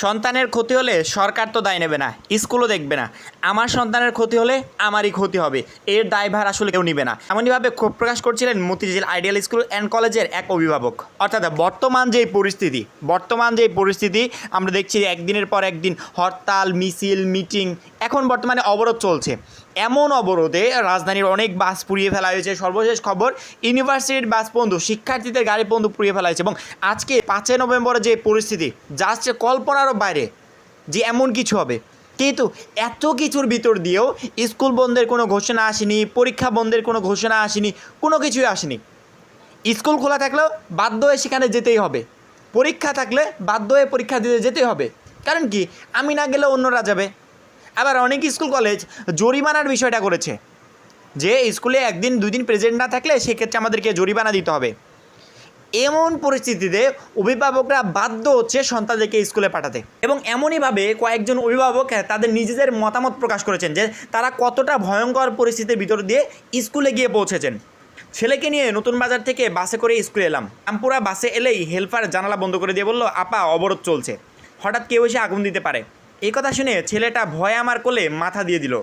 সন্তানের ক্ষতি হলে সরকার তো দায় নেবে না, স্কুলও দেখবে না। আমার সন্তানের ক্ষতি হলে আমারই ক্ষতি হবে, এর দায়ভার আসলে কেউ নিবে না। এমনইভাবে ক্ষোভ প্রকাশ করছিলেন মতিঝিল আইডিয়াল স্কুল অ্যান্ড কলেজের এক অভিভাবক। অর্থাৎ বর্তমান যেই পরিস্থিতি, বর্তমান যেই পরিস্থিতি, আমরা দেখছি একদিনের পর একদিন হরতাল, মিছিল, মিটিং, এখন বর্তমানে অবরোধ চলছে। এমন অবরোধে রাজধানীর অনেক বাস পুড়িয়ে ফেলা হয়েছে। সর্বশেষ খবর, ইউনিভার্সিটির বাস বন্ধু, শিক্ষার্থীদের গাড়ি বন্ধু পুড়িয়ে ফেলা হয়েছে এবং আজকে পাঁচই নভেম্বরের যে পরিস্থিতি যা হচ্ছে কল্পনারও বাইরে যে এমন কিছু হবে। কিন্তু এত কিছুর ভিতর দিয়েও স্কুল বন্ধের কোনো ঘোষণা আসেনি, পরীক্ষা বন্ধের কোনো ঘোষণা আসেনি, কোনো কিছুই আসেনি। স্কুল খোলা থাকলেও বাধ্য হয়ে সেখানে যেতেই হবে। পরীক্ষা থাকলে বাধ্য হয়ে পরীক্ষা দিতে যেতেই হবে। কারণ কি? আমি না গেলে অন্যরা যাবে। আবার অনেক স্কুল কলেজ জরিমানার বিষয়টা করেছে। যে স্কুলে একদিন দুই দিন প্রেজেন্ট না থাকলে সেক্ষেত্রে আমাদেরকে জরিমানা দিতে হবে। এমন পরিস্থিতিতে অভিভাবকরা বাধ্য হচ্ছে সন্তানদেরকে স্কুলে পাঠাতে। এবং এমনইভাবে কয়েকজন অভিভাবক তাদের নিজেদের মতামত প্রকাশ করেছেন যে তারা কতটা ভয়ঙ্কর পরিস্থিতির ভিতর দিয়ে স্কুলে গিয়ে পৌঁছেছেন। ছেলেকে নিয়ে নতুন বাজার থেকে বাসে করে স্কুলে এলাম। আমপুরা বাসে এলেই হেল্পার জানালা বন্ধ করে দিয়ে বলল, আপা, অবরোধ চলছে। হঠাৎ কেউ এসে আগুন দিতে পারে। এই কথা শুনে ছেলেটা ভয়ে আমার কোলে মাথা দিয়ে দিল।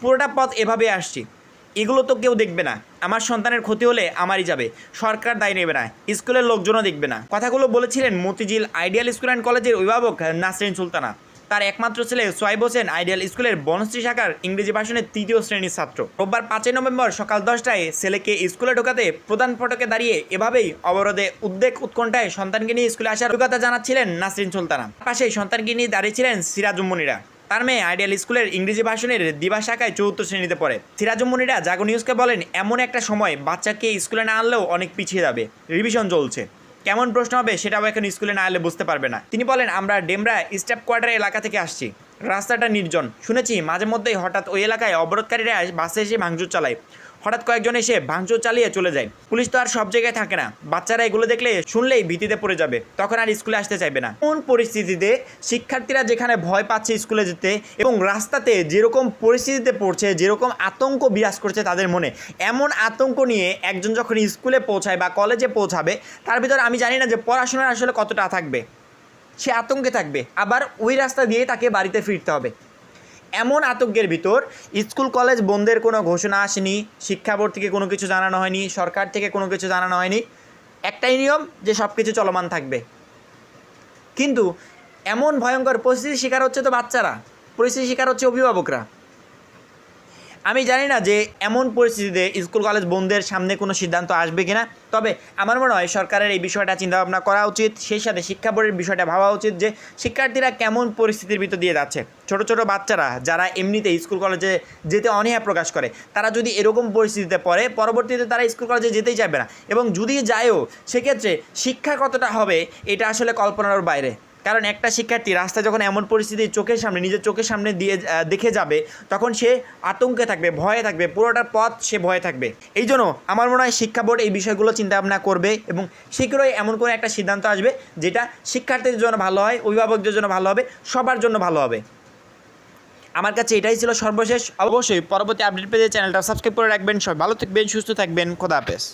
পুরোটা পথ এভাবে আসছি। এগুলো তো কেউ দেখবে না। আমার সন্তানের ক্ষতি হলে আমারই যাবে। সরকার দায় নেবে না। স্কুলের লোকজনও দেখবে না। কথাগুলো বলেছিলেন মতিঝিল আইডিয়াল স্কুল অ্যান্ড কলেজের অভিভাবক নাসরিন সুলতানা। তার একমাত্র ছেলে সোয়াইব হোসেন আইডিয়াল স্কুলের বনশ্রী শাখার ইংরেজি ভাষণের তৃতীয় শ্রেণির ছাত্র। রোববার পাঁচই নভেম্বর সকাল দশটায় ছেলেকে স্কুলে ঢোকাতে প্রধান ফটকে দাঁড়িয়ে এভাবেই অবরোধে উদ্বেগ উৎকণ্ঠায় সন্তানকে নিয়ে স্কুলে আসার অভিজ্ঞতা জানাচ্ছিলেন নাসরিন সুলতানা। পাশেই সন্তানকে নিয়ে দাঁড়িয়েছিলেন সিরাজুম্মনিরা। তার মেয়ে আইডিয়াল স্কুলের ইংরেজি ভাষণের দিবা শাখায় চতুর্থ শ্রেণীতে পড়ে। সিরাজুম্মনিরা জাগো নিউজকে বলেন, এমন একটা সময় বাচ্চাকে স্কুলে না আনলেও অনেক পিছিয়ে যাবে। রিভিশন চলছে। কেমন প্রশ্ন হবে সেটাও এখন স্কুলে না এলে বুঝতে পারবে না। তিনি বলেন, আমরা ডেমরা স্টেপ কোয়ার্টার এলাকা থেকে আসছি। রাস্তাটা নির্জন। শুনেছি মাঝে মধ্যেই হঠাৎ ওই এলাকায় অবরোধকারীরা বাসে এসে ভাঙচুর চালায়। হঠাৎ কয়েকজন এসে ভাঙচুর চালিয়ে চলে যায়। পুলিশ তো আর সব জায়গায় থাকে না। বাচ্চারা এগুলো দেখলে শুনলেই ভীতিতে পড়ে যাবে। তখন আর স্কুলে আসতে চাইবে না। কোন পরিস্থিতিতে শিক্ষার্থীরা যেখানে ভয় পাচ্ছে স্কুলে যেতে এবং রাস্তাতে যেরকম পরিস্থিতিতে পড়ছে, যেরকম আতঙ্ক বিরাজ করছে তাদের মনে, এমন আতঙ্ক নিয়ে একজন যখন স্কুলে পৌঁছায় বা কলেজে পৌঁছাবে, তার ভিতর আমি জানি না যে পড়াশোনার আসলে কতটা থাকবে। সে আতঙ্কে থাকবে। আবার ওই রাস্তা দিয়ে তাকে বাড়িতে ফিরতে হবে। এমন আতঙ্কের ভিতর স্কুল, কলেজ বন্ধের কোনো ঘোষণা আসেনি, শিক্ষা বোর্ড থেকে কোনো কিছু জানানো হয়নি, সরকার থেকে কোনো কিছু জানানো হয়নি, একটাই নিয়ম যে সব কিছু চলমান থাকবে। কিন্তু এমন ভয়ঙ্কর পরিস্থিতির শিকার হচ্ছে তো বাচ্চারা, পরিস্থিতির শিকার হচ্ছে অভিভাবকরা। আমি জানি না যে এমন পরিস্থিতিতে স্কুল কলেজ বন্ধের সামনে কোনো সিদ্ধান্ত আসবে কিনা, তবে আমার মনে হয় সরকারের এই বিষয়টা চিন্তাভাবনা করা উচিত, সেই সাথে শিক্ষা বোর্ডের বিষয়টা ভাবা উচিত যে শিক্ষার্থীরা কেমন পরিস্থিতির ভিতর দিয়ে যাচ্ছে। ছোট ছোট বাচ্চারা যারা এমনিতে স্কুল কলেজে যেতে অনীহা প্রকাশ করে, তারা যদি এরকম পরিস্থিতিতে পড়ে, পরবর্তীতে তারা স্কুল কলেজে যেতেই চাইবে না। এবং যদি যায়ও, সেক্ষেত্রে শিক্ষা কতটা হবে, এটা আসলে কল্পনার বাইরে। কারণ একটা শিক্ষার্থী রাস্তা যখন এমন পরিস্থিতি চোখের সামনে, নিজের চোখের সামনে দিয়ে দেখে যাবে, তখন সে আতঙ্কে থাকবে, ভয়ে থাকবে পুরোটার পথ সে ভয়ে থাকবে। এই জন্য আমার মনে হয় শিক্ষা বোর্ড এই বিষয়গুলো চিন্তা ভাবনা করবে এবং শীঘ্রই এমন কোনো একটা সিদ্ধান্ত আসবে যেটা শিক্ষার্থীদের জন্য ভালো হয়, অভিভাবকদের জন্য ভালো হবে, সবার জন্য ভালো হবে। আমার কাছে এটাই ছিল সর্বশেষ। অবশ্যই পরবর্তী আপডেট পেতে চ্যানেলটা সাবস্ক্রাইব করে রাখবেন। সবাই ভালো থাকবেন, সুস্থ থাকবেন। খোদা হাফেজ।